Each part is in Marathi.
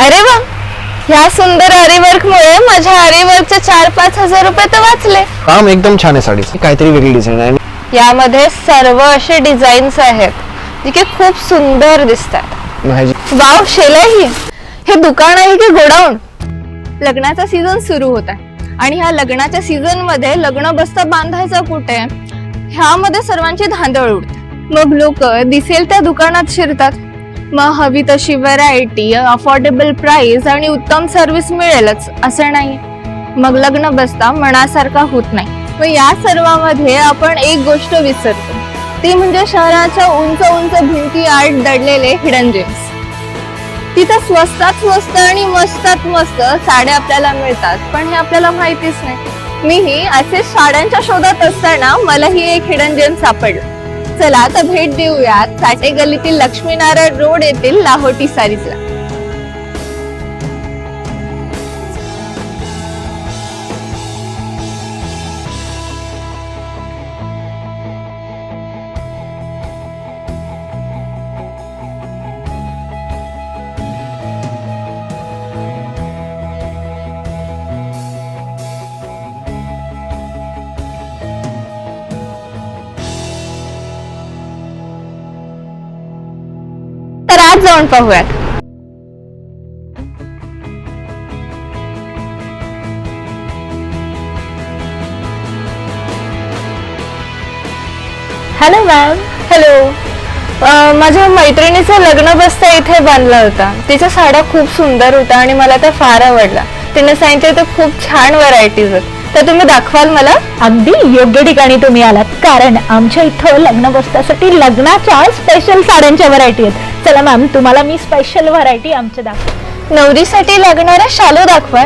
अरे वा ह्या सुंदर आरीवर्क मुळे माझ्या आरीवर्कचे चार पाच हजार रुपये तर वाचले. काम एकदम छान आहे साडीची. काहीतरी वेगळी डिझाईन आहे. यामध्ये सर्व असे डिझाईन्स आहेत जे की खूप सुंदर दिसतात. वाव शेला ही हे दुकान आहे की गोडाऊन? लग्नाचा सीझन सुरू होता आणि ह्या लग्नाच्या सीझनमध्ये लग्न बसता बांधायचं कुठे? ह्यामध्ये सर्वांची धांदळ उडते. मग लोक दिसेल त्या दुकानात शिरतात. मग हवी तशी व्हरायटी अफोर्डेबल प्राइस आणि उत्तम सर्व्हिस मिळेलच असं नाही. मग लग्न बसता मनासारखा होत नाही. मग या सर्वामध्ये आपण एक गोष्ट विसरतो. ती म्हणजे शहराच्या उंच उंच भिंती आर्ट दडलेले हिडन जेम्स तिथं स्वस्तात स्वस्त आणि मस्तात मस्त साड्या आपल्याला मिळतात पण हे आपल्याला माहितीच नाही. मीही असे साड्यांच्या शोधात असताना मलाही एक हिडन जेम सापडलं. चला आता भेट देऊयात. साठे गल्लीतील लक्ष्मीनारायण रोड येथील लाहोटी सारीजला. तर आज जाऊन पाहूयात. हॅलो मॅम हॅलो माझ्या मैत्रिणीचं लग्न बसता इथे बांधला होता. तिच्या साड्या खूप सुंदर होत्या आणि मला त्या फार आवडल्या तिने सांगितलं तर खूप छान व्हरायटीज आहेत. तर तुम्ही दाखवाल मला. अगदी योग्य ठिकाणी तुम्ही आलात. कारण आमच्या इथं लग्न बसण्यासाठी लग्नाच्या स्पेशल साड्यांच्या व्हरायटी आहेत. चला मॅम तुम्हाला मी स्पेशल व्हरायटी आमच्या दाखव नवरीसाठी लागणाऱ्या शालो दाखवा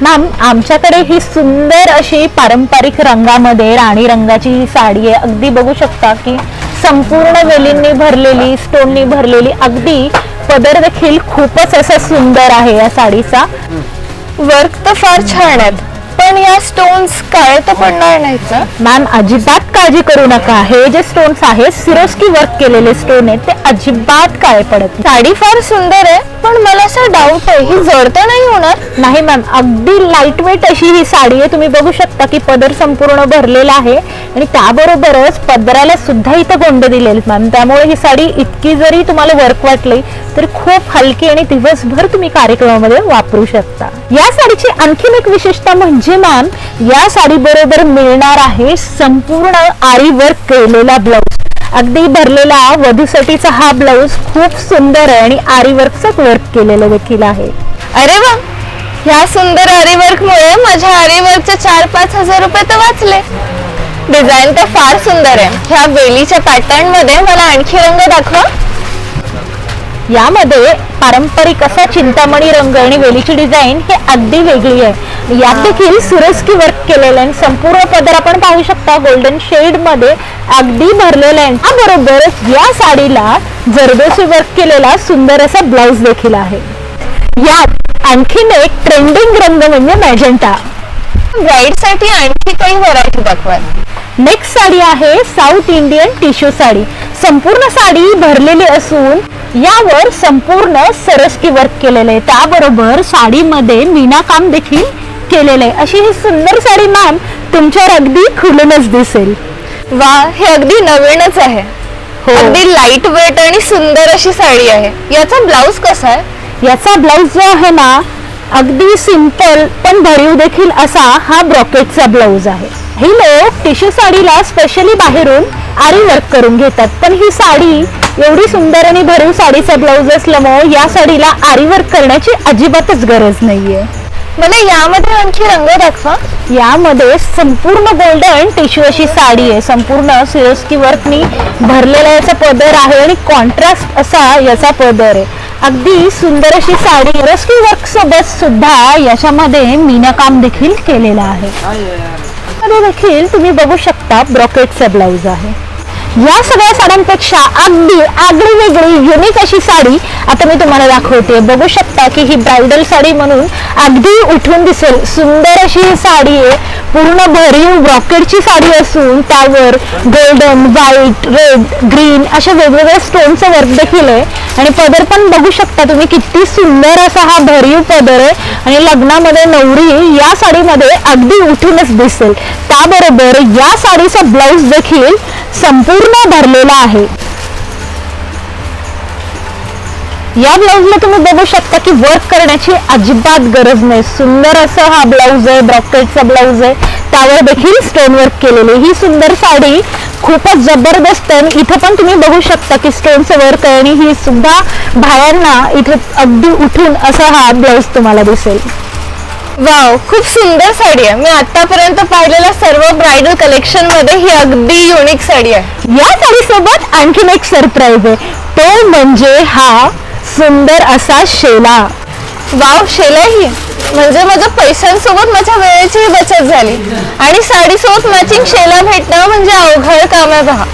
मॅम आमच्याकडे ही सुंदर अशी पारंपरिक रंगामध्ये राणी रंगाची ही साडी आहे. अगदी बघू शकता की संपूर्ण वेलींनी भरलेली स्टोननी भरलेली अगदी पदर देखील खूपच असा सुंदर आहे या साडीचा. वर्क तर फार छान आहेत. पण या स्टोन्स काळे तर पडणार नाहीत ना मॅम अजिबात काळजी करू नका. हे जे स्टोन्स आहेत सिरोस्की वर्क केलेले स्टोन आहेत ते अजिबात काळे पडत नाही. साडी फार सुंदर आहे पण मला असा डाऊट आहे. ही जड तर नाही होणार? नाही मॅम अगदी लाइट वेट अशी ही साडी आहे. तुम्ही बघू शकता की पदर संपूर्ण भरलेला आहे. आणि त्याबरोबरच पदराला सुद्धा इथं गोंडे दिलेले मॅम त्यामुळे ही साडी इतकी जरी तुम्हाला वर्क वाटली तरी खूप हलकी आणि दिवसभर तुम्ही कार्यक्रमामध्ये वापरू शकता. या साडीची आणखीन एक विशेषता म्हणजे मॅम या साडी बरोबर मिळणार आहे संपूर्ण आरी वर्क केलेला ब्लाऊज. अगदी भरलेला वधूसाठीचा हा ब्लाऊज खूप सुंदर आहे आणि आरी वर्कच वर्क केलेलं देखील आहे. अरे वा! ह्या सुंदर आरीवर्क मुळे माझ्या आरीवर्कचे चार पाच हजार रुपये तर वाचले. डिझाईन तर फार सुंदर आहे. ह्या वेलीच्या पॅटर्नमध्ये मला आणखी रंग दाखवा. यामध्ये पारंपरिक असा चिंतामणी रंग आणि वेलीची डिझाईन हे अगदी वेगळी आहे. यात देखील सुरस्की वर्क केलेलं आहे संपूर्ण पदर आपण पाहू शकता. गोल्डन शेडमध्ये अगदी भरलेला आहे. त्याबरोबरच या साडीला जरदोशी वर्क केलेला सुंदर असा ब्लाउज देखील आहे. यात आणखीन एक ट्रेंडिंग रंग म्हणजे मॅजेंटा ब्राईडसाठी आणखी काही व्हरायटी दाखवा. नेक्स्ट साडी आहे साऊथ इंडियन टिश्यू साडी. संपूर्ण साडी भरलेली असून यावर संपूर्ण सरस्की वर्क केलेलं आहे. त्याबरोबर साडीमध्ये मीना काम देखील केलेलं आहे. अशी ही सुंदर साडी मॅम तुमच्यावर अगदी खुलूनच दिसेल. वा हे अगदी नवीनच आहे. हो. अगदी लाइट वेट आणि सुंदर अशी साडी आहे. याचा ब्लाऊज कसा आहे? याचा ब्लाऊज जो आहे ना अगदी सिंपल पण भरीव देखील असा हा ब्रॉकेटचा ब्लाऊज आहे. ही लोक टिश्यू साडीला स्पेशली बाहेरून आरी वर्क करून घेतात. पण ही साडी एवढी सुंदर आणि भरीव साडीचा ब्लाऊज असल्यामुळे या साडीला आरी वर्क करण्याची अजिबातच गरज नाहीये. मला यामध्ये आणखी रंग दाखवा. यामध्ये संपूर्ण गोल्डन टिश्यू अशी साडी आहे. संपूर्ण सिरोस्की वर्कनी भरलेला याचा पदर आहे आणि कॉन्ट्रास्ट असा याचा पदर आहे. अगदी सुंदर अशी साडी सिरोस्की वर्क सोबत सुद्धा याच्यामध्ये मीनाकाम देखील केलेलं आहे. मध्ये देखील तुम्ही बघू शकता ब्रॉकेटचा ब्लाऊज आहे. या सगळ्या साड्यांपेक्षा अगदी आगळी वेगळी युनिक अशी साडी आता मी तुम्हाला दाखवते. बघू शकता की ही ब्रायडल साडी म्हणून अगदी उठून दिसेल. सुंदर अशी ही साडी आहे. पूर्ण भरीव ब्रॉकेटची साडी असून त्यावर गोल्डन व्हाईट रेड ग्रीन अशा वेगवेगळ्या स्टोनचं वर्क देखील आहे. आणि पदर पण बघू शकता तुम्ही किती सुंदर असा हा भरीव पदर आहे. आणि लग्नामध्ये नवरी या साडीमध्ये अगदी उठूनच दिसेल. त्याबरोबर या साडीचा ब्लाऊज देखील संपूर्ण भरलेला आहे. या ब्लाऊजला तुम्ही बघू शकता की वर्क करण्याची अजिबात गरज नाही. सुंदर असं हा ब्लाऊज आहे ब्रॉकेटचा ब्लाऊज आहे. त्यावर देखील स्टोन वर्क केलेले. ही सुंदर साडी खूपच जबरदस्त आहे. आणि इथं पण तुम्ही बघू शकता की स्टोनचं वर्क आहे. आणि ही सुद्धा भायांना इथे अगदी उठून असा हा ब्लाऊज तुम्हाला दिसेल. वाव खूप सुंदर साडी आहे. मी आतापर्यंत पाहिलेल्या सर्व ब्रायडल कलेक्शनमध्ये ही अगदी युनिक साडी आहे. या साडीसोबत आणखीन एक सरप्राईज आहे. तो म्हणजे हा सुंदर असा शेला. वाव शेला ही. म्हणजे माझ्या पैशांसोबत माझ्या वेळेची बचत झाली. आणि साडीसोबत मॅचिंग शेला भेटणं म्हणजे अवघड काम आहे पहा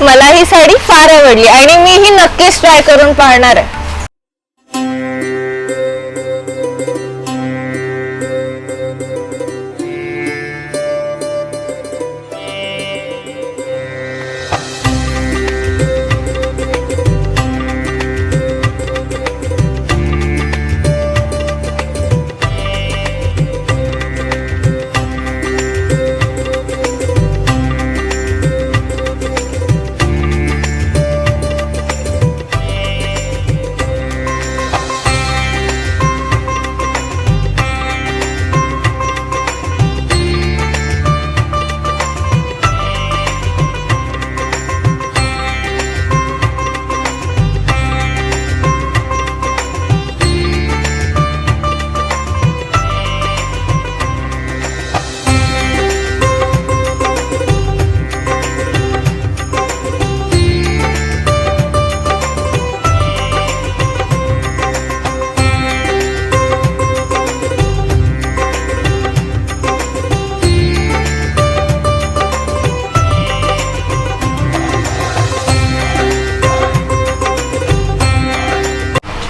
मला ही साडी फार आवडली आणि मी ही नक्कीच ट्राय करून पाहणार आहे.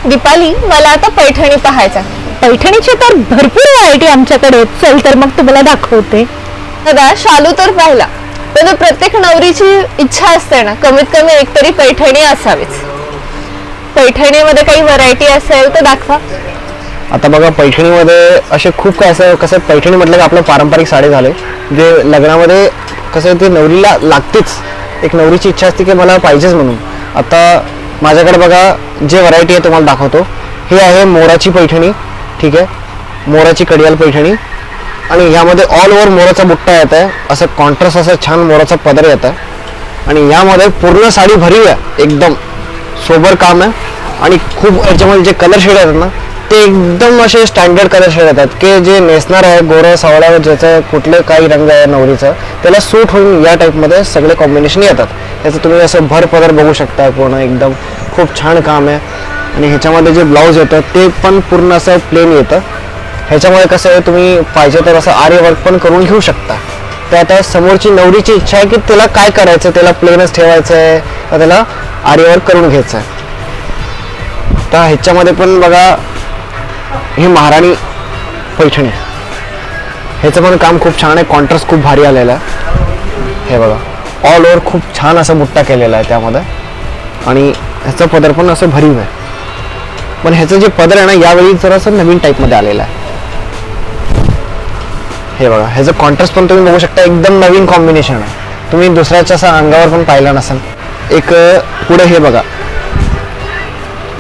दीपाली मला आता पैठणी पाहायचा. पैठणीची तर भरपूर व्हरायटी आमच्याकडे आहेत. चल तर मग तुम्हाला दाखवते. दादा शालू तर पाहिला. पण प्रत्येक नवरीची इच्छा असते ना कमीत कमी एकतरी पैठणी असावीच. पैठणीमध्ये काही व्हरायटी असेल तर दाखवा. आता बघा पैठणीमध्ये असे खूप काय असं कसं पैठणी म्हटलं की आपलं पारंपरिक साडी झाले. जे लग्नामध्ये कसं ते नवरीला लागतेच. एक नवरीची इच्छा असते की मला पाहिजेच म्हणून. आता माझ्याकडे बघा जे व्हरायटी आहे तुम्हाला दाखवतो. हे आहे मोराची पैठणी ठीक आहे? मोराची कडियाल पैठणी. आणि ह्यामध्ये ऑल ओव्हर मोराचा बुट्टा येत आहे. असं कॉन्ट्रास्ट असं छान मोराचा पदर येत आहे. आणि यामध्ये पूर्ण साडी भरीव आहे एकदम. सोबर काम आहे. आणि खूप याच्यामध्ये जे कलर शेड आहेत ना ते एकदम असे स्टँडर्ड कलर शेड येतात की जे नेसणार आहे गोरं सावळा ज्याचं कुठलं काही रंग आहे नवरीचं त्याला सूट होऊन या टाईपमध्ये सगळे कॉम्बिनेशन येतात. त्याचं तुम्ही असं भर पदर बघू शकता पूर्ण एकदम. खूप छान काम आहे. आणि ह्याच्यामध्ये जे ब्लाऊज येतं ते पण पूर्ण असं प्लेन येतं. ह्याच्यामुळे कसं आहे तुम्ही पाहिजे तर असं आर्य वर्क पण करून घेऊ शकता. तर आता समोरची नवरीची इच्छा आहे की त्याला काय करायचं त्याला प्लेनच ठेवायचं आहे का त्याला आर्य वर्क करून घ्यायचं आहे तर ह्याच्यामध्ये पण बघा ही महाराणी पैठणी. ह्याचं पण काम खूप छान आहे. कॉन्ट्रास्ट खूप भारी आलेला आहे. हे बघा. ऑल ओव्हर खूप छान असा मुट्टा केलेला आहे त्यामध्ये. आणि ह्याचं पदर पण असं भरीव आहे. पण ह्याचं जे पदर आहे ना यावेळी जरासं नवीन टाईपमध्ये आलेलं आहे. हे बघा. ह्याचं कॉन्ट्रास्ट पण तुम्ही बघू शकता. एकदम नवीन कॉम्बिनेशन आहे. तुम्ही दुसऱ्याच्या असं अंगावर पण पाहिलं नसेल. एक पुढे हे बघा.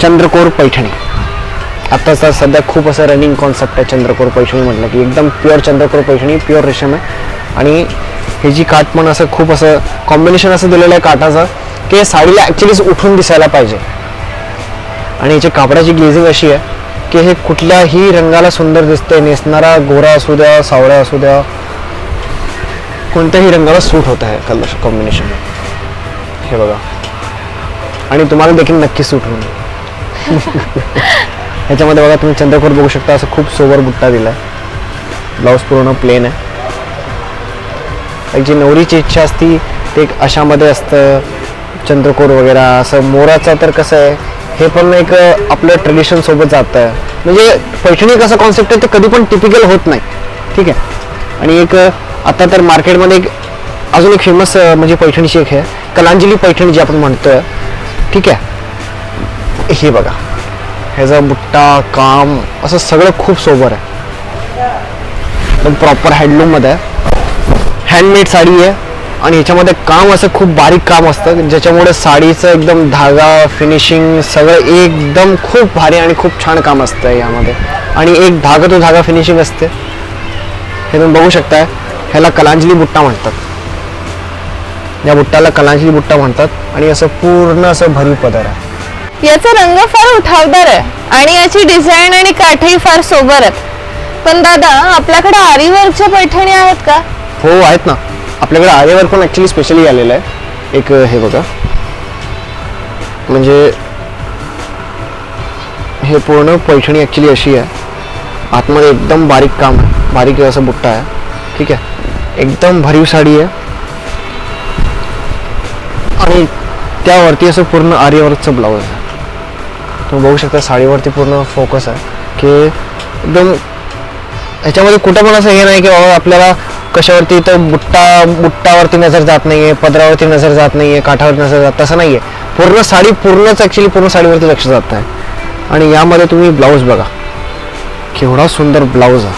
चंद्रकोर पैठणी. आता तर सध्या खूप असं रनिंग कॉन्सेप्ट आहे चंद्रकोर पैठणी म्हटलं की एकदम प्युअर चंद्रकोर पैठणी प्युअर रेशम आहे. आणि हे जी काठ पण असं खूप असं कॉम्बिनेशन असं दिलेलं आहे काठाचं की साडीला ॲक्च्युलीच उठून दिसायला पाहिजे. आणि याची कापडाची ग्लेझिंग अशी आहे की हे कुठल्याही रंगाला सुंदर दिसते नेसणारा गोरा असू द्या सावळा असू द्या कोणत्याही रंगाला सूट होत आहे कलर कॉम्बिनेशन हे बघा. आणि तुम्हाला देखील नक्की सूट होईल. ह्याच्यामध्ये बघा तुम्ही चंद्रकोर बघू शकता असं खूप सोबर बुट्टा दिला आहे ब्लाऊज पूर्ण प्लेन आहे. एक जी नवरीची इच्छा असती ते एक अशामध्ये असतं चंद्रकोर वगैरे असं मोराचं तर कसं आहे हे पण एक आपलं ट्रेडिशन सोबत जातं. म्हणजे पैठणी कसं कॉन्सेप्ट आहे ते कधी पण टिपिकल होत नाही. ठीक आहे? आणि एक आता तर मार्केटमध्ये एक अजून एक फेमस म्हणजे पैठणीची एक आहे कलांजली पैठणी जी आपण म्हणतोय. ठीक आहे? हे बघा. ह्याचा बुट्टा काम असं सगळं खूप सोबर आहे. एकदम प्रॉपर हँडलूममध्ये हँडमेड साडी आहे. आणि ह्याच्यामध्ये काम असं खूप बारीक काम असतं. ज्याच्यामुळे साडीचं एकदम धागा फिनिशिंग सगळं एकदम खूप भारी आणि खूप छान काम असतं यामध्ये. आणि एक धागा तो धागा फिनिशिंग असते. हे तुम्ही बघू शकताय. ह्याला कलांजली बुट्टा म्हणतात. या बुट्टाला कलांजली बुट्टा म्हणतात. आणि असं पूर्ण असं भरीव पदर आहे. याचा रंग फार उठावदार आहे आणि याची डिझाईन आणि काठही फार सोबर आहेत. पण दादा आपल्याकडे आरीवर्कच्या पैठणी आहेत का? हो आहेत ना. आपल्याकडे आर्यवर पण ॲक्च्युली स्पेशली आलेलं आहे. एक हे बघा. म्हणजे हे पूर्ण पैठणी ॲक्च्युली अशी आहे. आतमध्ये एकदम बारीक काम आहे. बारीक असं बुट्टा आहे. ठीक आहे. एकदम भरीव साडी आहे. आणि त्यावरती असं पूर्ण आर्यवर्कचं ब्लाऊज आहे. तुम्ही बघू शकता साडीवरती पूर्ण फोकस आहे. की एकदम ह्याच्यामध्ये कुठं पण असं हे नाही की बाबा आपल्याला कशावरती इथं बुट्टा बुट्टावरती नजर जात नाहीये पदरावरती नजर जात नाहीये काठावरती नजर जात तसं नाहीये. पूर्ण साडी पूर्णच ॲक्च्युली पूर्ण साडीवरती लक्ष जात आहे आणि यामध्ये तुम्ही ब्लाऊज बघा. केवढा सुंदर ब्लाऊज आहे.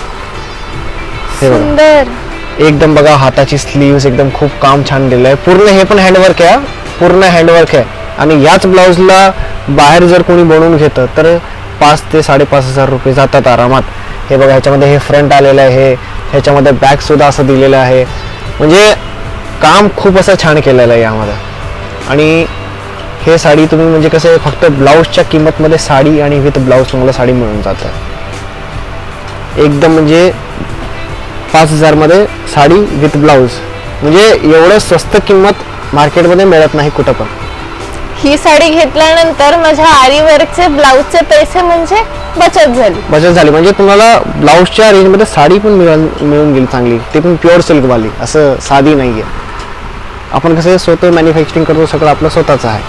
हे बघा. एकदम बघा हाताची स्लीव्स एकदम खूप काम छान दिलं आहे पूर्ण हे पण हँडवर्क आहे. पूर्ण हँडवर्क आहे. आणि याच ब्लाऊजला बाहेर जर कोणी बनवून घेतं तर पाच ते साडेपाच हजार रुपये जातात आरामात. हे बघा ह्याच्यामध्ये हे फ्रंट आलेलं आहे. ह्याच्यामध्ये बॅगसुद्धा असं दिलेलं आहे. म्हणजे काम खूप असं छान केलेलं आहे यामध्ये. आणि हे साडी तुम्ही म्हणजे कसं आहे, फक्त ब्लाऊजच्या किंमतमध्ये साडी आणि विथ ब्लाऊज तुम्हाला साडी मिळून जातं. एकदम म्हणजे पाच हजारमध्ये साडी विथ ब्लाऊज म्हणजे एवढं स्वस्त किंमत मार्केटमध्ये मिळत नाही कुठं पण. ही साडी घेतल्यानंतर माझ्या आरी वर्कचे ब्लाऊजचे पैसे म्हणजे बचत झाली. बचत झाली. म्हणजे तुम्हाला ब्लाऊजच्या रेंजमध्ये साडी पण मिळून मिळून गेली चांगली. ते पण प्युअर सिल्कवाली असं साधी नाही आहे आपण कसं स्वतः मॅन्युफॅक्चरिंग करतो सगळं आपलं स्वतःचं आहे.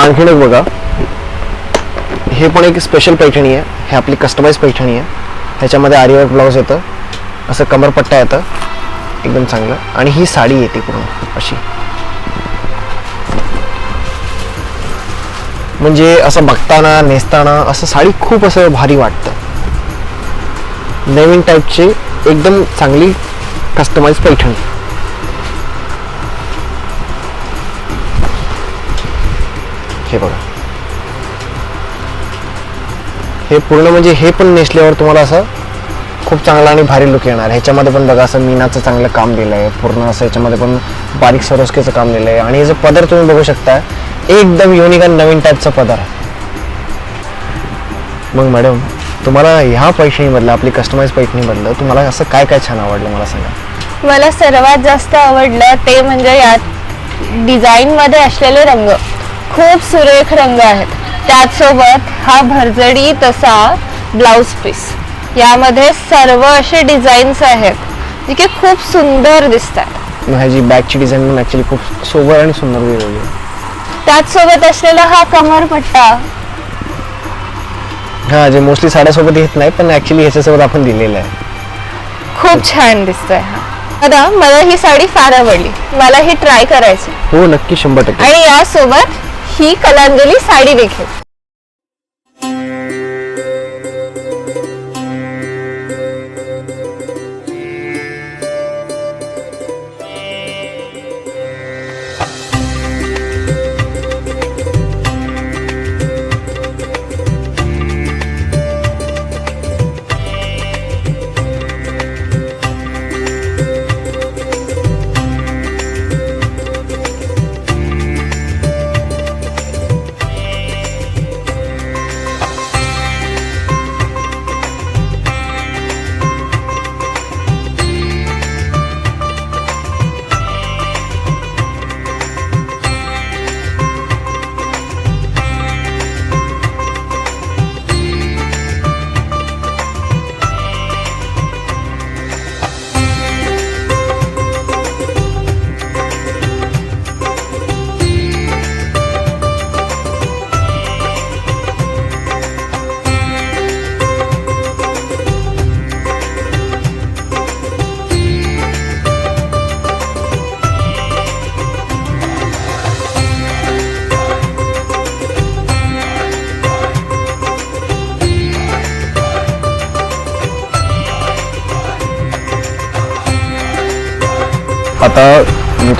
आणखीन एक बघा. हे पण एक स्पेशल पैठणी आहे. हे आपली कस्टमाइज पैठणी आहे. ह्याच्यामध्ये आरीवर ब्लाऊज येतं. असं कमरपट्टा येतं. एकदम चांगलं. आणि ही साडी येते पूर्ण अशी. म्हणजे असं बघताना नेसताना असं साडी खूप असं भारी वाटतं. नवीन टाईपची एकदम चांगली कस्टमाइज पैठणी. हे बघा. हे पूर्ण म्हणजे हे पण नेसल्यावर तुम्हाला असं खूप चांगला आणि भारी लुक येणार. ह्याच्यामध्ये पण बघा असं मीनाचं चांगलं काम दिलं आहे पूर्ण असं ह्याच्यामध्ये पण बारीक सरोस्केचं काम दिलं आहे आणि हे जे पदर तुम्ही बघू शकता एकदम युनिक आणि नवीन टाईपचा पदर आहे मग मॅडम तुम्हाला ह्या पैठणीमधलं आपली कस्टमाइज पैठणीमधलं तुम्हाला असं काय काय छान आवडलं मला सांगा. मला सर्वात जास्त आवडलं ते म्हणजे यात डिझाईन मध्ये असलेले रंग. खूप सुरेख रंग आहेत. त्याचसोबत हा भरजडी तसा ब्लाउज पीस यामध्ये सर्व असे डिझाईन्स आहेत जे की खूप सुंदर दिसतात. ह्याची बॅगची डिझाईन पण ॲक्च्युली खूप सोबर आणि सुंदर दिलेली आहे. त्याचसोबत असलेला हा कमरपट्टा हा जे मोस्टली साड्यासोबत येत नाही पण ॲक्च्युली ह्याच्यासोबत आपण दिलेलं आहे. खूप छान दिसतोय हा. दादा मला ही साडी फार आवडली. मला ही ट्राय करायची. हो नक्की शंभर टक्के. आणि यासोबत ही कलांजली साडी देखील.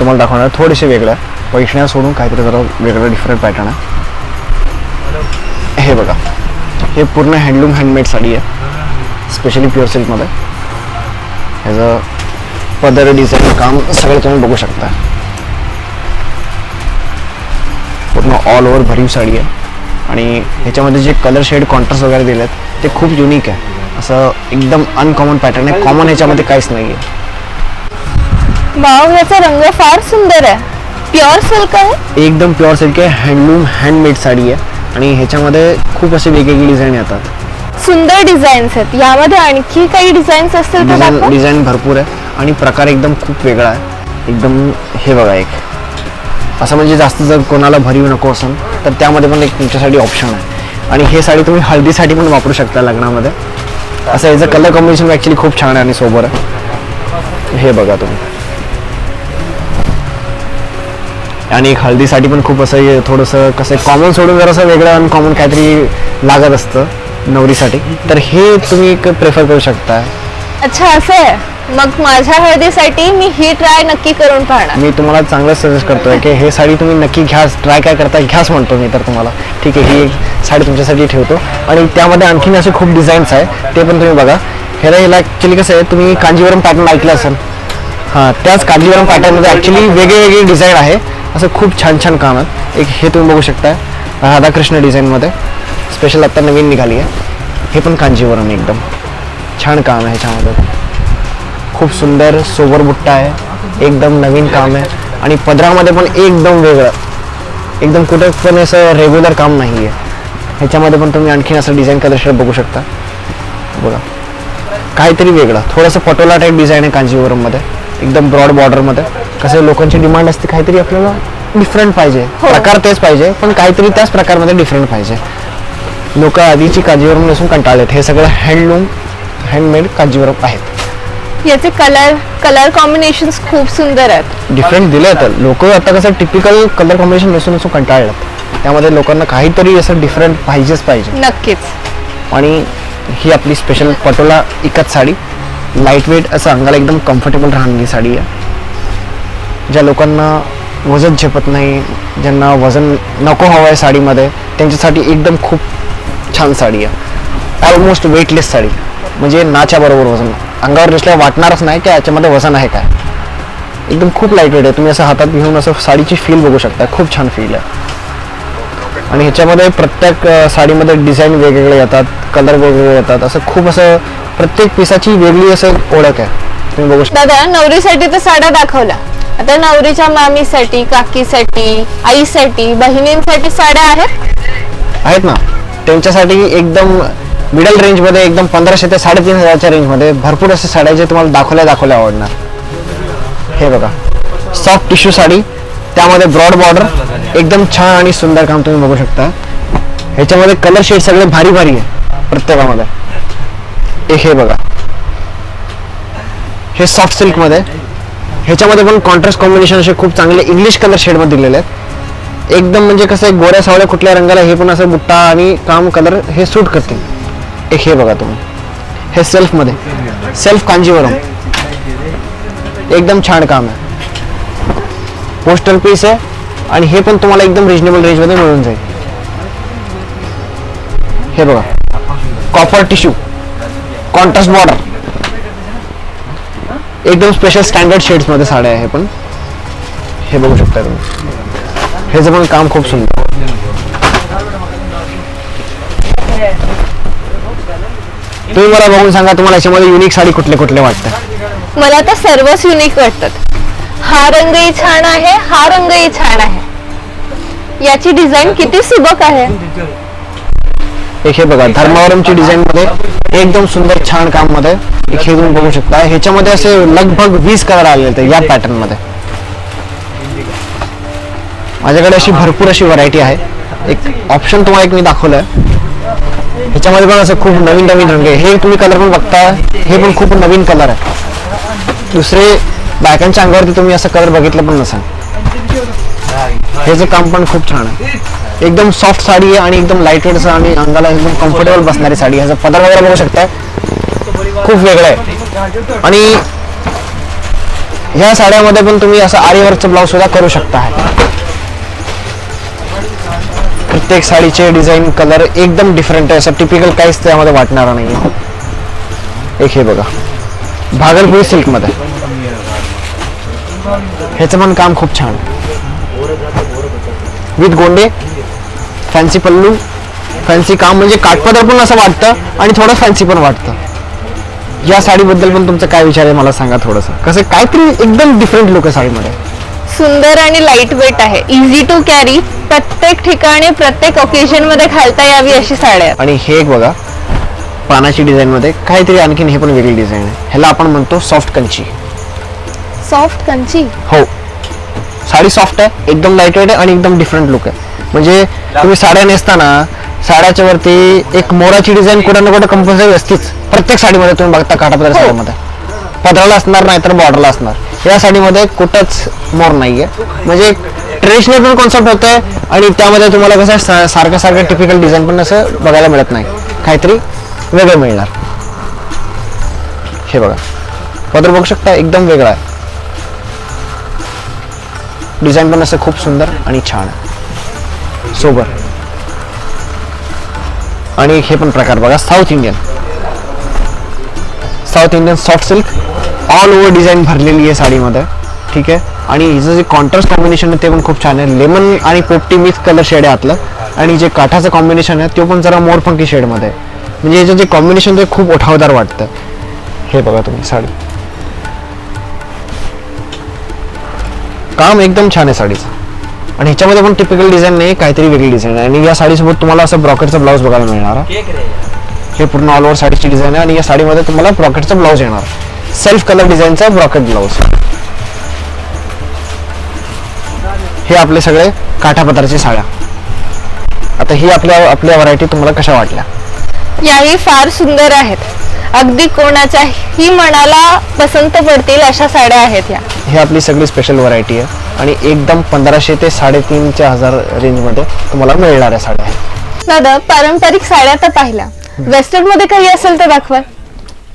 तुम्हाला दाखवणार थोडेसे वेगळ्या पैठण्या सोडून काहीतरी जरा वेगळं डिफरंट पॅटर्न आहे. हे बघा. हे पूर्ण हँडलूम हँडमेड साडी आहे. स्पेशली प्युअर सिल्कमध्ये ह्याचं पदर डिझाईन काम सगळं तुम्ही बघू शकता. पूर्ण ऑल ओव्हर भरीव साडी आहे. आणि ह्याच्यामध्ये जे कलर शेड कॉन्ट्रास्ट वगैरे दिलेत ते खूप युनिक आहे. असं एकदम अनकॉमन पॅटर्न आहे. कॉमन ह्याच्यामध्ये काहीच नाही आहे वाव याचा रंग फार सुंदर आहे. प्युअर सिल्क आहे? एकदम प्युअर सिल्क आहे. हँडलूम हँडमेड साडी आहे. आणि ह्याच्यामध्ये खूप असे वेगवेगळे डिझाईन येतात. सुंदर डिझाईन्स आहेत. यामध्ये आणखी काही डिझाईन्स असतील तर डिझाईन दाखवा. डिझाईन भरपूर आहे. आणि प्रकार एकदम खूप वेगळा आहे. एकदम हे बघा एक. असं म्हणजे जास्त जर कोणाला भरीव नको असेल तर त्यामध्ये पण एक तुमच्यासाठी ऑप्शन आहे. आणि हे साडी तुम्ही हळदीसाठी पण वापरू शकता लग्नामध्ये. असं याचं कलर कॉम्बिनेशन ॲक्च्युली खूप छान आहे आणि सोबर आहे. हे बघा तुम्ही. आणि एक हळदीसाठी पण खूप असं थोडंसं कसं कॉमन सोडून जर असं वेगळं अनकॉमन काहीतरी लागत असतं नवरीसाठी. तर हे तुम्ही एक प्रेफर करू शकता. अच्छा असं आहे. मग माझ्या हळदीसाठी मी ही ट्राय नक्की करून पाहणार. मी तुम्हाला चांगलं सजेस्ट करतोय की हे साडी तुम्ही नक्की घ्या ट्राय काय करता घ्याच म्हणतो मी तर तुम्हाला. ठीक आहे ही एक साडी तुमच्यासाठी ठेवतो. आणि त्यामध्ये आणखीन असे खूप डिझाईन्स आहे ते पण तुम्ही बघा. ह्याला ह्याला ॲक्च्युली कसं आहे तुम्ही कांजीवरम पॅटर्न ऐकलं असेल. हां त्याच कांजीवरम पॅटर्नमध्ये ॲक्च्युली वेगळे वेगळे डिझाईन आहे. असं खूप छान छान काम आहेत एक हे तुम्ही बघू शकता राधाकृष्ण डिझाईनमध्ये. स्पेशल आत्ता नवीन निघाली आहे हे पण कांजीवरम एकदम. छान काम आहे ह्याच्यामध्ये. खूप सुंदर सोबर बुट्टा आहे. एकदम नवीन काम आहे. आणि पदरामध्ये पण एकदम वेगळं. एकदम कुठे पण असं रेग्युलर काम नाही आहे ह्याच्यामध्ये पण तुम्ही आणखीन असं डिझाईन कलर बघू शकता. बघा. काहीतरी वेगळं. थोडंसं पटोला टाईप डिझाईन आहे कांजीवरममध्ये. एकदम ब्रॉड बॉर्डरमध्ये कसं लोकांची डिमांड असते काहीतरी आपल्याला डिफरंट पाहिजे. प्रकार तेच पाहिजे पण काहीतरी त्याच प्रकारमध्ये डिफरंट पाहिजे. लोक आधीची कांजीवरम नसून कंटाळलेत. हे सगळं हँडलूम हँडमेड कांजीवरम आहेत. याचे कलर कलर कॉम्बिनेशन खूप सुंदर आहेत. डिफरंट दिलं तर. लोक आता कसं टिपिकल कलर कॉम्बिनेशन नसून नसून कंटाळतात त्यामध्ये लोकांना काहीतरी असं डिफरंट पाहिजेच पाहिजे. नक्कीच. आणि ही आपली special Patola ikat sari. Light weight असं अंगाला एकदम कम्फर्टेबल राहणारी साडी आहे. ज्या लोकांना वजन झेपत नाही ज्यांना वजन नको हवं आहे साडीमध्ये त्यांच्यासाठी एकदम खूप छान साडी आहे. Almost weightless sari. म्हणजे नाच्या बरोबर वजन. अंगावर दिसल्या वाटणारच नाही की याच्यामध्ये वजन आहे काय. एकदम खूप लाइट वेट आहे. तुम्ही असं हातात घेऊन असं साडीची फील बघू शकता. खूप छान फील आहे. आणि ह्याच्यामध्ये प्रत्येक साडीमध्ये डिझाईन वेगवेगळे येतात कलर वेगवेगळे येतात. असं खूप असं प्रत्येक पिसाची वेगळी असं ओळख आहे. तुम्ही बघू शकता. दादा नवरीसाठी तर साड्या दाखवल्या. आता नवरीच्या मामीसाठी काकीसाठी आईसाठी बहिणींसाठी साड्या आहेत? आहेत ना. त्यांच्यासाठी एकदम मिडल रेंजमध्ये एकदम पंधराशे ते साडेतीन हजारच्या रेंजमध्ये भरपूर असे साड्या जे तुम्हाला दाखवल्या दाखवल्या आवडणार. हे बघा. सॉफ्ट टिश्यू साडी त्यामध्ये ब्रॉड बॉर्डर एकदम छान आणि सुंदर काम तुम्ही बघू शकता. ह्याच्यामध्ये कलर शेड सगळे भारी भारी आहे प्रत्येकामध्ये. एक हे बघा. हे सॉफ्ट सिल्कमध्ये ह्याच्यामध्ये पण कॉन्ट्रास्ट कॉम्बिनेशन असे खूप चांगले इंग्लिश कलर शेडमध्ये दिलेले आहेत. एकदम म्हणजे कसं आहे, गोऱ्या सावळ्या कुठल्या रंगाला हे पण असं बुट्टा आणि काम कलर हे सूट करतील. एक हे बघा तुम्ही. हे सेल्फमध्ये सेल्फ कांजीवरम. एकदम छान काम आहे. पोस्टर पीस आहे आणि हे पण तुम्हाला एकदम रिजनेबल रेंजमध्ये मिळून जाईल. हे बघा. कॉपर टिश्यू कॉन्ट्रास्ट बॉर्डर एकदम स्पेशल स्टँडर्ड शेड्समध्ये साड्या आहे पण. हे बघू शकता तुम्ही. ह्याचं पण काम खूप सुंदर. तुम्ही मला बघून सांगा तुम्हाला याच्यामध्ये युनिक साडी कुठले कुठले वाटतात मला तर सर्वच युनिक वाटतात. हा रंगही छान आहे हा रंगही छान आहे. याची डिझाईन किती सुबक आहे. एक हे बघा धर्मावरमची डिझाईन मध्ये एकदम सुंदर छान काममध्ये एक हे तुम्ही बघू शकता. ह्याच्यामध्ये असे लगभग वीस कलर आलेले होते या पॅटर्नमध्ये. माझ्याकडे अशी भरपूर अशी व्हरायटी आहे. एक ऑप्शन तुम्हाला एक मी दाखवलंय. ह्याच्यामध्ये पण असं खूप नवीन नवीन रंग आहे. हे तुम्ही कलर पण बघता हे पण खूप नवीन कलर आहे. दुसरे बायकांच्या अंगावरती तुम्ही असं कलर बघितलं पण नसाल. ह्याचं काम पण खूप छान आहे. एकदम सॉफ्ट साडी आहे आणि एकदम लाइट वेट आणि अंगाला एकदम कम्फर्टेबल बसणारी साडी ह्याचा पदर वगैरे बघू शकताय. खूप वेगळं आहे. आणि ह्या साड्यामध्ये पण तुम्ही असं आरीवर्कचं ब्लाऊज सुद्धा करू शकता. प्रत्येक साडीचे डिझाईन कलर एकदम डिफरंट आहे. असं टिपिकल काहीच त्यामध्ये वाटणार नाही एक हे बघा. भागलपुरी सिल्कमध्ये ह्याचं पण काम खूप छान विथ गोंडे? फॅन्सी पल्लू फॅन्सी काम म्हणजे काठपदर पण असं वाटतं आणि थोडं फॅन्सी पण वाटतं. या साडीबद्दल पण तुमचं काय विचार आहे मला सांगा थोडंसं. कसं काहीतरी एकदम डिफरंट लुक आहे साडीमध्ये. सुंदर आणि लाइट वेट आहे. इझी टू कॅरी प्रत्येक ठिकाणी प्रत्येक ओकेजनमध्ये घालता यावी अशी आहेत आणि हे एक बघा पानाची डिझाईन मध्ये काहीतरी आणखीन हे पण वेगळी डिझाईन आहे. ह्याला आपण म्हणतो सॉफ्ट कंची सॉफ्ट कंची हो. साडी सॉफ्ट आहे एकदम लाइट वेट आहे आणि एकदम डिफरंट लुक आहे. म्हणजे तुम्ही साड्या नेसताना साड्याच्या वरती एक मोराची डिझाईन कुठं ना कुठं कंपल्सरी असतीच. प्रत्येक साडीमध्ये तुम्ही बघता काठापदर साडीमध्ये. पदराला असणार नाही तर बॉर्डरला असणार. या साडीमध्ये कुठंच मोर नाहीये. म्हणजे ट्रेडिशनल पण कॉन्सेप्ट होत आहे आणि त्यामध्ये तुम्हाला कसं सारखं सारखं टिपिकल डिझाईन पण असं बघायला मिळत नाही. काहीतरी वेगळं मिळणार. हे बघा. पदर बघू शकता एकदम वेगळा आहे. डिझाईन पण असं खूप सुंदर आणि छान आहे. सोबर आणि हे पण प्रकार बघा south Indian south Indian soft silk all over design भरलेली आहे साडीमध्ये. ठीक आहे? आणि हिचं जे कॉन्ट्रास्ट कॉम्बिनेशन आहे ते पण खूप छान आहे. लेमन आणि पोपटी मिक्स कलर शेड आहे आतलं. आणि जे काठाचं कॉम्बिनेशन आहे ते पण जरा मोरपंकी शेडमध्ये आहे. म्हणजे याचं जे कॉम्बिनेशन ते खूप उठावदार वाटतं. हे बघा तुम्ही साडी. काम एकदम छान आहे साडीचं. आणि ह्याच्यामध्ये पण टिपिकल डिझाईन नाही काहीतरी वेगळी डिझाईन आहे. आणि या साडीसोबत तुम्हाला असं ब्रॉकेटचा ब्लाऊज बघायला मिळणार. आहे. हे पूर्ण ऑल ओव्हर साडीची डिझाईन आहे आणि या साडीमध्ये तुम्हाला ब्रॉकेटचा ब्लाऊज येणार. सेल्फ कलर डिझाईनचा ब्रॉकेट ब्लाऊज हे आपले सगळे काठापत्राची साड्या. आता ही आपल्या आपल्या व्हरायटी तुम्हाला कशा वाटल्या? याही फार सुंदर आहेत. अगदी कोणाच्याही मनाला पसंत पडतील अशा साड्या आहेत या. ही आपली सगळी स्पेशल व्हरायटी आहे. आणि एकदम पंधराशे ते साडेतीनच्या हजार रेंजमध्ये तुम्हाला मिळणाऱ्या साड्या आहेत. दादा पारंपरिक साड्या तर पाहिल्या. वेस्टर्नमध्ये काही असेल तर दाखवा.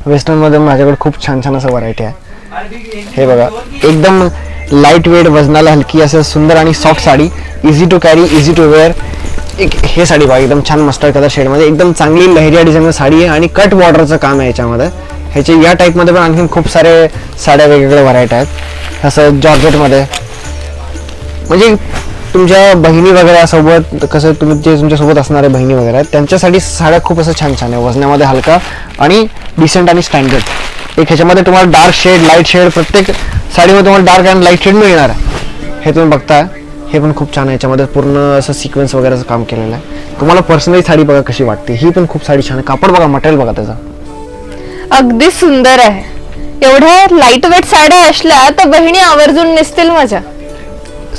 वेस्टर्नमध्ये माझ्याकडे खूप छान छान असं व्हरायटी आहे. हे बघा एकदम लाइट वेट वजनाला हलकी असं सुंदर आणि soft sari easy to carry easy to wear एक हे साडी बघा एकदम छान मस्टर्ड कलर शेडमध्ये एकदम चांगली लहरिया डिझाईन साडी आहे आणि कट बॉर्डरचं काम आहे याच्यामध्ये. ह्याचे या टाईपमध्ये पण आणखीन खूप सारे साड्या वेगवेगळ्या व्हरायटी आहेत. असं जॉर्जेटमध्ये म्हणजे तुमच्या बहिणी वगैरे सोबत कसं तुम्ही जे तुमच्यासोबत असणारे बहिणी वगैरे आहेत त्यांच्यासाठी साड्या खूप असं छान छान आहे वजनामध्ये हलका आणि डिसेंट आणि स्टँडर्ड एक ह्याच्यामध्ये तुम्हाला डार्क शेड लाइट शेड प्रत्येक साडीमध्ये तुम्हाला डार्क अँड लाइट शेड मिळणार. आहे हे तुम्ही बघताय. हे पण खूप छान आहे. याच्यामध्ये पूर्ण असं सिक्वेन्स वगैरेचं काम केलेलं आहे. तुम्हाला पर्सनली साडी बघा कशी वाटते. ही पण खूप साडी छान आहे. कापड बघा मटेरियल बघा त्याचं. अगदी सुंदर आहे. एवढ्या लाइट वेट साड्या असल्या तर बहिणी आवर्जून नेसतील माझ्या.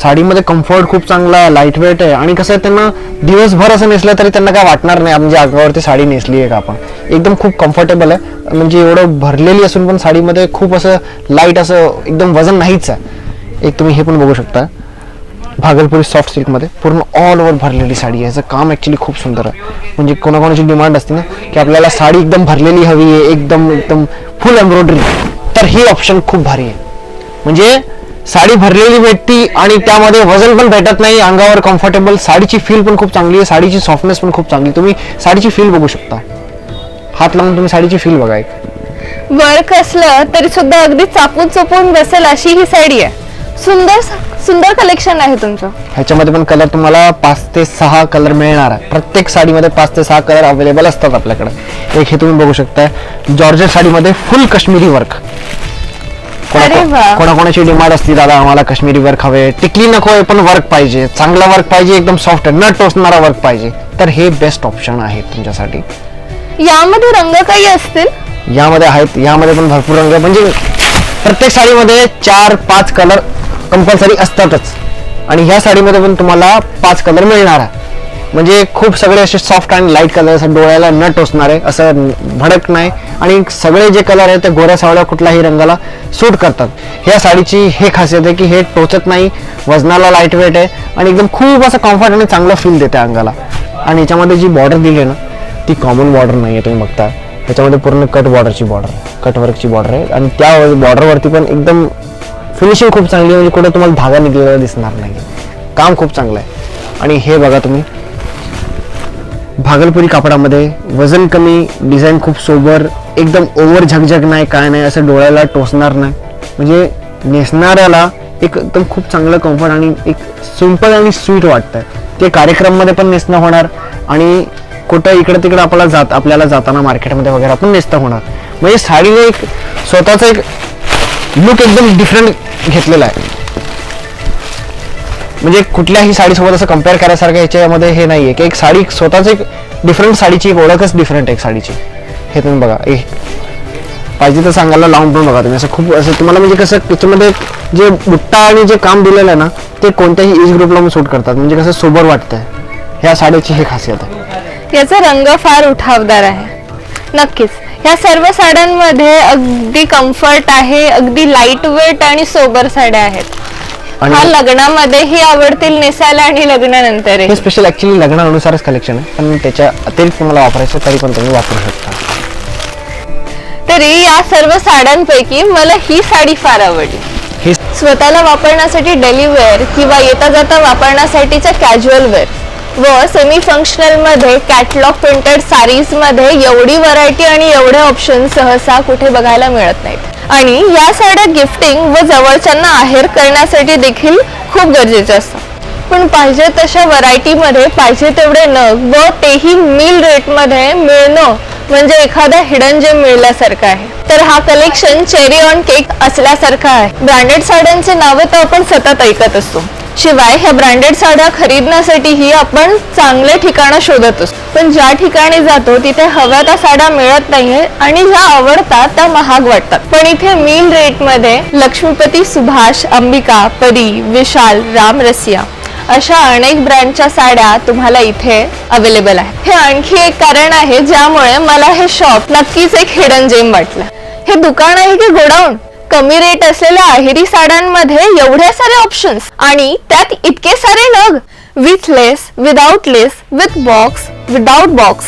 साडीमध्ये कम्फर्ट खूप चांगला आहे लाइट वेट आहे. आणि कसं आहे त्यांना दिवसभर असं नेसलं तरी त्यांना काय वाटणार नाही. म्हणजे अंगावरती साडी नेसली आहे का आपण. एकदम खूप कम्फर्टेबल आहे. म्हणजे एवढं भरलेली असून पण साडीमध्ये खूप असं लाइट असं एकदम वजन नाहीच आहे. एक तुम्ही हे पण बघू शकता. भागलपुरी सॉफ्ट सिल्कमध्ये पूर्ण ऑल ओव्हर भरलेली साडी आहे. याचं काम ॲक्च्युली खूप सुंदर आहे. म्हणजे कोणाकोणाची डिमांड असते ना की आपल्याला साडी एकदम भरलेली हवी आहे एकदम एकदम फुल एम्ब्रॉयडरी तर ही ऑप्शन खूप भारी आहे. म्हणजे साडी भरलेली भेटती आणि त्यामध्ये वजन पण भेटत नाही अंगावर कम्फर्टेबल साडीची फील पण खूप चांगली आहे साडीची सॉफ्टनेस पण खूप चांगली तुम्ही साडीची फील बघू शकता. हात लावून तुम्ही साडीची फील बघा एक. वर्क असलं तरी सुद्धा अगदी चापून चोपून बसेल अशी ही साडी आहे. सुंदर सुंदर कलेक्शन आहे तुमचं. ह्याच्यामध्ये पण कलर तुम्हाला पाच ते सहा कलर मिळणार आहे. प्रत्येक साडीमध्ये पाच ते सहा कलर अवेलेबल असतात आपल्याकडे. एक हे तुम्ही बघू शकता जॉर्जेट साडीमध्ये फुल काश्मीरी वर्क. कोणाकोणाची डिमांड असते दादा आम्हाला काश्मीरी वर्क हवे. टिकली नको आहे पण वर्क पाहिजे. चांगला वर्क पाहिजे एकदम सॉफ्ट न टोचणारा वर्क पाहिजे. तर हे बेस्ट ऑप्शन आहे तुमच्यासाठी. यामध्ये रंग काही असतील? यामध्ये आहेत. यामध्ये पण भरपूर रंग. म्हणजे प्रत्येक साडीमध्ये चार पाच कलर कंपल्सरी असतातच. आणि ह्या साडीमध्ये पण तुम्हाला पाच कलर मिळणार आहे. म्हणजे खूप सगळे असे सॉफ्ट आणि लाइट कलर असं डोळ्याला न टोचणारे असं भडक नाही. आणि सगळे जे कलर आहेत ते गोऱ्या सावळ्या कुठल्याही रंगाला सूट करतात. ह्या साडीची हे खासियत आहे की हे टोचत नाही वजनाला लाइट वेट आहे आणि एकदम खूप असं कम्फर्ट आणि चांगलं फील देते अंगाला. आणि याच्यामध्ये जी बॉर्डर दिली आहे ना ती कॉमन बॉर्डर नाही आहे तुम्ही बघता त्याच्यामध्ये पूर्ण कट बॉर्डरची बॉर्डर कटवर्कची कट वर्कची बॉर्डर आहे. आणि त्या बॉर्डरवरती पण एकदम फिनिशिंग खूप चांगली आहे म्हणजे कुठं तुम्हाला धागा निघलेला दिसणार नाही. काम खूप चांगलं आहे. आणि हे बघा तुम्ही. भागलपुरी कापडामध्ये वजन कमी डिझाईन खूप सोबर एकदम ओव्हर झगझग नाही काय नाही असं डोळ्याला टोचणार नाही. म्हणजे नेसणाऱ्याला एक एकदम खूप चांगलं कम्फर्ट आणि एक सिंपल आणि स्वीट वाटतं ते कार्यक्रममध्ये पण नेसणं होणार आणि कुठं इकडं तिकडं आपल्याला जात आपल्याला जाताना मार्केटमध्ये वगैरे आपण नेसतं होणार. म्हणजे साडीने एक स्वतःचं एक लुक एकदम डिफरंट घेतलेला आहे. म्हणजे कुठल्याही साडीसोबत असं कंपेअर करायसारखं याच्यामध्ये हे नाही आहे की एक साडी स्वतःच एक डिफरंट साडीची एक ओळखच डिफरंट आहे एक साडीची. हे तुम्ही बघा. एक पाहिजे तर सांगायला लावून पण बघा तुम्ही. असं खूप असं तुम्हाला म्हणजे कसं त्याच्यामध्ये जे बुट्टा आणि जे काम दिलेलं आहे ना ते कोणत्याही एज ग्रुपला सूट करतात. म्हणजे कसं सोबर वाटतंय. ह्या साडीची हे खासियत आहे. याचा रंग फार उठावदार आहे. नक्कीच. ह्या सर्व साड्यांमध्ये अगदी कम्फर्ट आहे अगदी लाइट वेट आणि सोबर साड्या आहेत. हा लग्नामध्येही आवडतील नेसायला आणि लग्नानंतर हे स्पेशल ऍक्च्युली लग्नानुसारच कलेक्शन आहे पण त्याच्या अतिरिक्त तुम्हाला वापरायचं तरी पण तुम्ही वापरू शकता. तरी या सर्व साड्यांपैकी मला ही साडी फार आवडली. हे स्वतःला वापरण्यासाठी डेली वेअर किंवा येता जाता वापरण्यासाठीच्या कॅज्युअल वेअर व सेमी फंक्शनलमध्ये कॅटलॉग प्रिंटेड सारीजमध्ये एवढी व्हरायटी आणि एवढे ऑप्शन सहसा कुठे बघायला मिळत नाहीत. आणि या साड्या गिफ्टिंग व जवळच्यांना आहेर करण्यासाठी देखील खूप गरजेचे असतात पण पाहिजे तशा व्हरायटीमध्ये पाहिजे तेवढे नग व तेही मिल रेटमध्ये मिळणं म्हणजे एखादा हिडन जेम मिळल्यासारखं आहे. तर हा कलेक्शन चेरी ऑन केक असल्यासारखा आहे. ब्रँडेड साड्यांचे नावं तर आपण सतत ऐकत असतो. शिवाय ह्या ब्रँडेड साड्या खरीदण्यासाठीही आपण चांगले ठिकाणं शोधत असतो. पण ज्या ठिकाणी जातो तिथे हव्या त्या साड्या मिळत नाहीये आणि ज्या आवडतात त्या महाग वाटतात. पण इथे मील रेटमध्ये लक्ष्मीपती सुभाष अंबिका परी विशाल राम रसिया अशा अनेक ब्रँडच्या साड्या तुम्हाला इथे अवेलेबल आहेत. हे आणखी एक कारण आहे ज्यामुळे मला हे शॉप नक्कीच एक हिडन जेम वाटलं. हे दुकान आहे की गोडाऊन? कमी रेट असलेल्या अहेरी साड्यांमध्ये एवढे सारे ऑप्शन्स आणि त्यात इतके सारे नग with lace without lace with box without box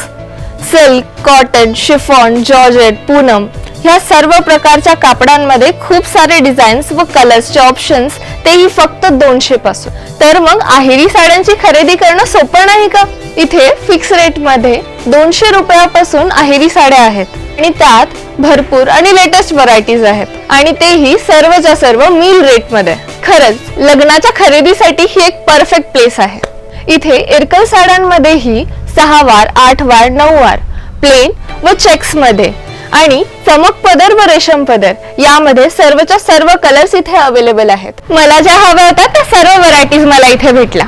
silk cotton chiffon georgette Poonam ह्या सर्व प्रकारच्या कापडांमध्ये खूप सारे डिझाईन्स व कलर्सचे ऑप्शन्स तेही फक्त दोनशे पासून. तर मग आहेरी साड्यांची खरेदी करणं सोपं नाही का? इथे फिक्स रेटमध्ये दोनशे रुपयापासून आहेरी साड्या आहेत. आणि त्यात भरपूर आणि लेटेस्ट व्हरायटीज आहेत. आणि तेही सर्वच्या सर्व मील रेटमध्ये. खरंच लग्नाच्या खरेदीसाठी ही एक परफेक्ट प्लेस आहे. इथे इरकल साड्यांमध्येही सहा वार आठ वार नऊ वार प्लेन व चेक्समध्ये. आणि चमक पदर व रेशम पदर यामध्ये सर्वच्या सर्व कलर्स इथे अवेलेबल आहेत. मला ज्या हव्या होत्या त्या सर्व व्हरायटीज मला इथे भेटल्या.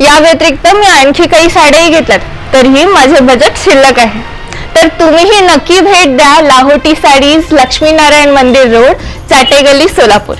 या व्यतिरिक्त मी आणखी काही साड्याही घेतल्यात. तरीही माझे बजेट शिल्लक आहे. तर तुम्हीही नक्की भेट द्या लाहोटी साडीज लक्ष्मीनारायण मंदिर रोड चाटेगल्ली सोलापूर.